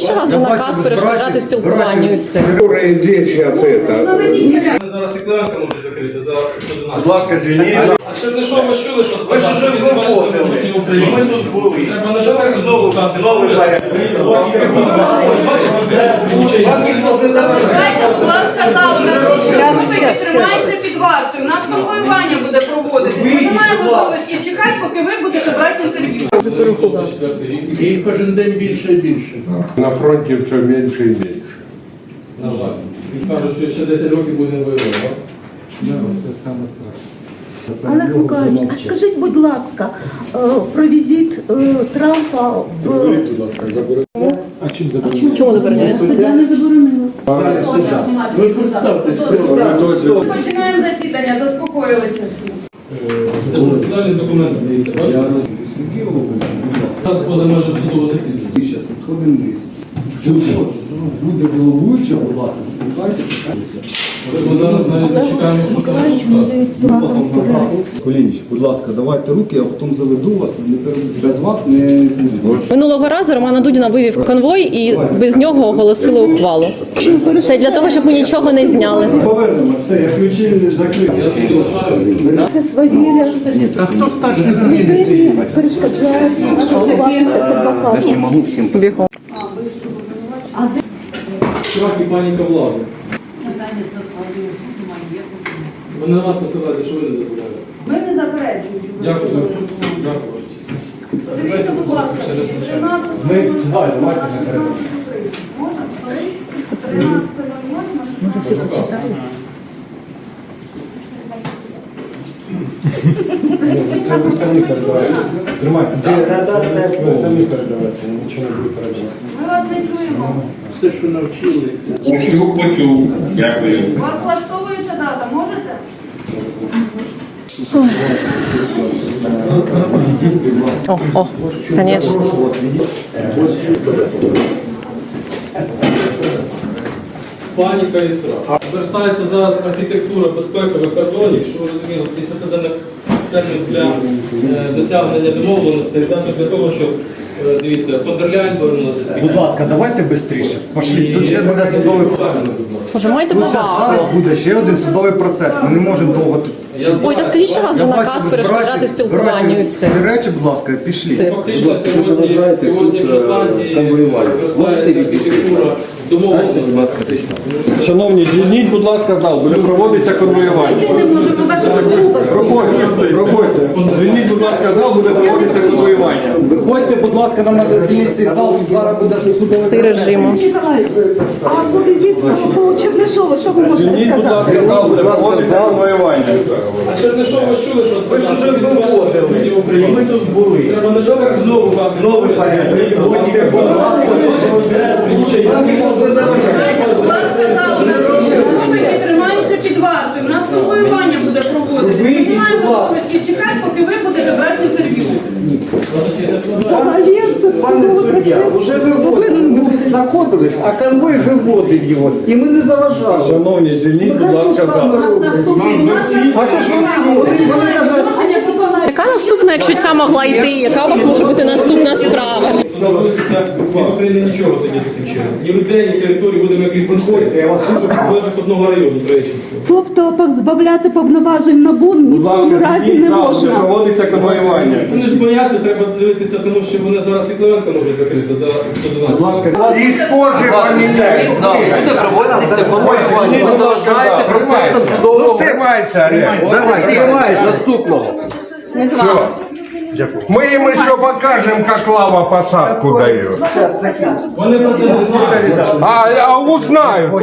що у вас за наказ перешкоджати спілкуванню і все. Здесь сейчас это. Зараз і Клименко може закрити за 112. Будь ласка, звільніть. А Чернишов ви чули, що Ви ж вже виходили. Ми тут були. Треба не Що ви давати знову пускати. новий порядок? Вам ніхто не заважає. Знаєте, влад сказав, що тримається під вартою. У нас конвоювання буде проводитись. Ми не маємо можливості чекати, поки ви будете брати інтерв'ю. І кожен день більше і більше. На фронте все меньше и меньше. На жаль. Він каже, що ще 10 років будемо воювати. так? Олег Миколаївич, а скажіть, будь ласка, е, про візит е, Трампа в Чому забороняє? суддя не заборонила. Ви представтесь. Починаємо засідання, заспокоїлися всі. Це процесуальні документи, дивіться, бачите? Зараз поза межами судового засідання. Ми зараз відходимо вниз. Чого? Буде головуюча, будь ласка, спитайте. Ми зараз навіть чекаємо, що там. Колініч, будь ласка, давайте руки, я потім заведу вас, не без вас не буде. Минулого разу Романа Дудіна вивів конвой і без нього оголосили ухвалу. Це для того, щоб ми нічого не зняли. Повернемо, все, я ключі закрив. Це свавілля. А хто старший за спілкуватися з адвокатом. Бігом. Страх і паніка влади. Вони на вас посилаються, що ви не дозволяєте. Ми не заперечуємо, що ви Дякую. Дякую. Подивіться, будь ласка, 13 Ми, давай, давайте не треба. Можна? 13 16 Це ви самі передавайте. Тримайте. Деградація Ви самі передавайте, нічого не буде передавати. Ми вас не чуємо. Все, що навчили. Почув, почув. Дякую. Вас влаштовується дата, можете? О, о, звісно. Паніка і страх. Звертається зараз архітектура безпекових кордонів, що ви розуміли, 10-денний термін для е, досягнення домовленостей, саме для того, щоб, дивіться, Фондерляйн повернулася з Будь ласка, давайте швидше. Пошлі. Тут ще буде судовий процес. Боже, майте Тут зараз повагу. буде ще один судовий процес. Ми не можемо довго тут. Ой, та скажіть, що вас за наказ перешкоджати спілкуванню і все. свої речі, будь ласка, пішли. Фактично сьогодні, сьогодні в Шотландії розглядається архітектура домовленості. Шановні, звільніть, будь ласка, зал, буде проводитися конвоювання. Проходьте, проходьте. Звільніть, будь ласка, зал, буде проводитися конвоювання. Виходьте, будь ласка, нам треба звільнити цей зал. Тут зараз буде судовий процес. режиму. А по візит по Чернишову, що ви можете Звільніть, будь сказати? ласка, зал, буде проводитися конвоювання. А Чернишов ви чули, що Ви ж виходили. І ми тут були. Треба не знову новий порядок? Вам ніхто не Ми маємо поки ви будете брати інтерв'ю. Взагалі це Пане суддя, вже виводили, бути. знаходились, а конвой виводив його. І ми не заважали. Шановні, звільніть, будь ласка, зал. А то ж ви вони, вони кажуть, Яка наступна, якщо ця могла йти? Яка у вас може бути наступна справа? Залишиться від України нічого тоді таким чином. Ні людей, ні території будемо як ліфбанкої. Я вас дуже в межах одного району Троєщинського. Тобто позбавляти повноважень НАБУ ні Будь в ласка, разі не можна. проводитися конвоювання. Вони ж бояться, треба дивитися, тому що вони зараз і Клименко можуть закрити за 112. Будь ласка, позже буде проводитися конвоювання. Ви заважаєте процесам Ну, судового снимайся, Олег. Давай, засідання наступного. Мы им еще покажем, как лава посадку дает. Вони про це не знають. А, а узнают.